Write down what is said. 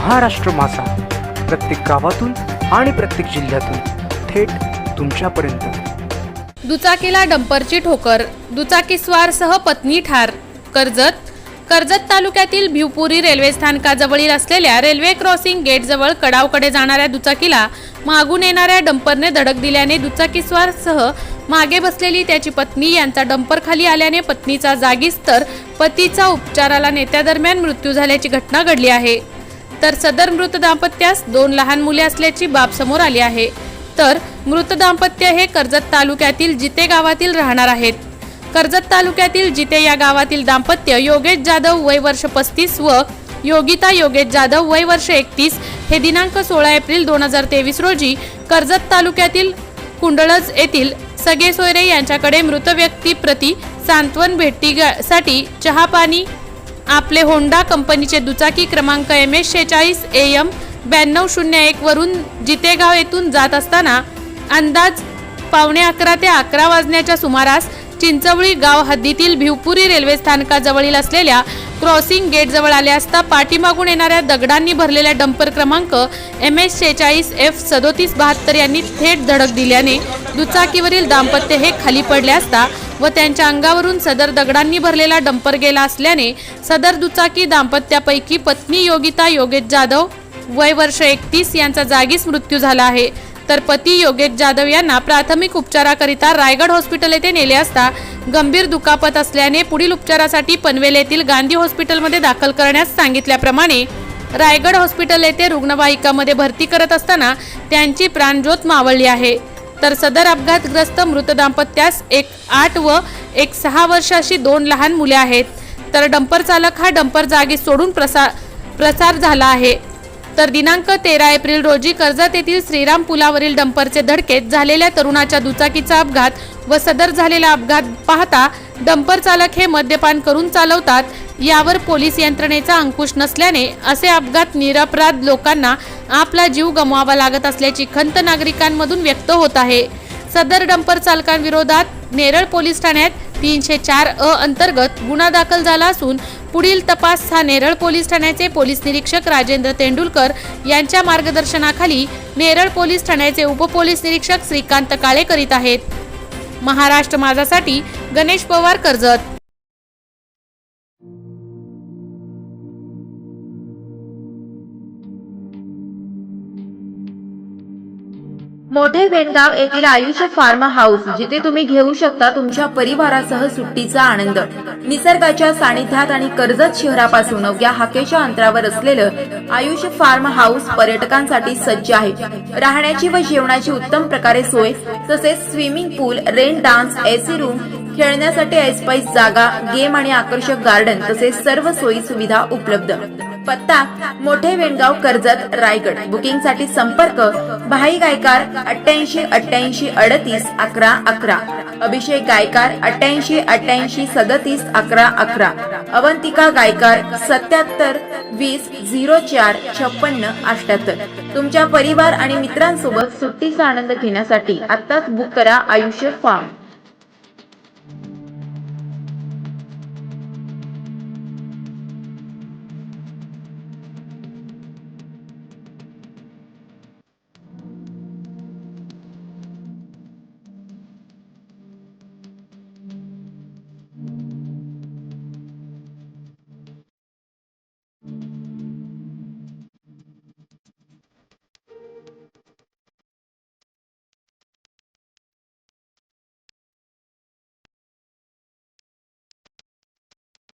महाराष्ट्र मासा प्रत्येक गावातून आणि प्रत्येक जिल्ह्यातून थेट तुमच्यापर्यंत. दुचाकीला डंपरची ठोकर दुचाकीस्वारसह पत्नी ठार कर्जत कर्जत तालुक्यातील भिवपुरी रेल्वे स्थानकाजवळील असलेल्या रेल्वे क्रॉसिंग गेटजवळ कडावकडे जाणाऱ्या दुचाकीला मागून येणाऱ्या डंपरने धडक दिल्याने दुचाकीस्वारसह मागे बसलेली त्याची पत्नी यांचा डंपर खाली आल्याने पत्नीचा जागीच तर पतीचा उपचाराला नेत्यादरम्यान मृत्यू झाल्याची घटना घडली आहे. तर सदर मृत दाम्पत्यास दोन लहान मुले असल्याची बाब समोर आली आहे. तर मृत दाम्पत्य हे कर्जत तालुक्यातील जिते गावातील राहणार आहेत. कर्जत तालुक्यातील जिते या गावातील दाम्पत्य योगेश जाधव वय वर्ष पस्तीस व योगिता योगेश जाधव वय वर्ष एकतीस हे दिनांक सोळा एप्रिल दोन हजार तेवीस रोजी कर्जत तालुक्यातील कुंडळज येथील सगे सोयरे यांच्याकडे मृत व्यक्ती प्रती सांत्वन भेटीसाठी चहा पाणी आपले होंडा कंपनीचे दुचाकी क्रमांक एम एस शेचाळीस ए एम ब्याण्णव शून्य एकवरून जितेगाव येथून जात असताना अंदाज पावणे अकरा ते अकरा वाजण्याच्या सुमारास चिंचवळी गाव हद्दीतील भिवपुरी रेल्वे स्थानकाजवळील असलेल्या क्रॉसिंग गेटजवळ आले असता पाठीमागून येणाऱ्या दगडांनी भरलेल्या डंपर क्रमांक एम एस शेहेचाळीस एफ सदोतीस बहात्तर यांनी थेट धडक दिल्याने दुचाकीवरील दाम्पत्य हे खाली पडले असता व त्यांच्या अंगावरून सदर दगडांनी भरलेला डंपर गेला असल्याने सदर दुचाकी दाम्पत्यापैकी पत्नी योगिता योगेश जाधव वय वर्ष एकतीस यांचा जागीच मृत्यू झाला आहे. तर पती योगेश जाधव यांना प्राथमिक उपचाराकरिता रायगड हॉस्पिटल येथे नेले असता गंभीर दुखापत असल्याने पुढील उपचारासाठी पनवेल येथील गांधी हॉस्पिटलमध्ये दाखल करण्यास सांगितल्याप्रमाणे रायगड हॉस्पिटल येथे रुग्णवाहिकामध्ये भरती करत असताना त्यांची प्राणज्योत मावळली आहे. तर सदर अपघातग्रस्त मृत दाम्पत्यास एक आठ व एक सहा वर्षाशी दोन लहान मुले आहेत. तर डंपर चालक हा डंपर जागी सोडून प्रसार प्रसार झाला आहे. तर दिनांक तेरा एप्रिल रोजी कर्जत येथील श्रीराम पुलावरील डंपरचे धडकेत झालेल्या तरुणाच्या दुचाकीचा अपघात व सदर झालेला अपघात पाहता डंपर चालक हे मद्यपान करून चालवतात. यावर पोलीस यंत्रणेचा अंकुश नसल्याने असे अपघात निरपराध लोकांना आपला जीव गमवावा लागत असल्याची खंत नागरिकांमधून व्यक्त होत आहे. सदर डंपर चालकांविरोधात नेरळ पोलीस ठाण्यात तीनशे चार अ अंतर्गत गुन्हा दाखल झाला असून पुढील तपास हा नेरळ पोलीस ठाण्याचे पोलीस निरीक्षक राजेंद्र तेंडुलकर यांच्या मार्गदर्शनाखाली नेरळ पोलीस ठाण्याचे उपपोलीस निरीक्षक श्रीकांत काळे करीत आहेत. महाराष्ट्र माझासाठी गणेश पवार कर्जत. मोठे वेणगाव येथील आयुष्य फार्म हाऊस जिथे तुम्ही घेऊ शकता तुमच्या परिवारासह सुट्टीचा आनंद. निसर्गाच्या सानिध्यात आणि कर्जत शहरापासून अवघ्या हाकेच्या अंतरावर असलेलं आयुष्य फार्म हाऊस पर्यटकांसाठी सज्ज आहे. राहण्याची व जेवणाची उत्तम प्रकारे सोय तसेच swimming pool rain dance AC room खेळण्यासाठी ऐसपाईस जागा गेम आणि आकर्षक गार्डन तसेच सर्व सोयी सुविधा उपलब्ध. पत्ता मोठे वेणगाव कर्जत रायगड. बुकिंगसाठी संपर्क भाई गायकार अठ्ठ्याऐंशी अठ्ठ्याऐंशी अडतीस अकरा अकरा. अभिषेक गायकार अठ्ठ्याऐंशी अठ्ठ्याऐंशी सदतीस अकरा अकरा. अवंतिका गायकार सत्याहत्तर वीस झिरो चार छप्पन्न अठ्याहत्तर तुमच्या परिवार आणि मित्रांसोबत सुट्टीचा आनंद घेण्यासाठी आत्ताच बुक करा आयुष्य फार्म.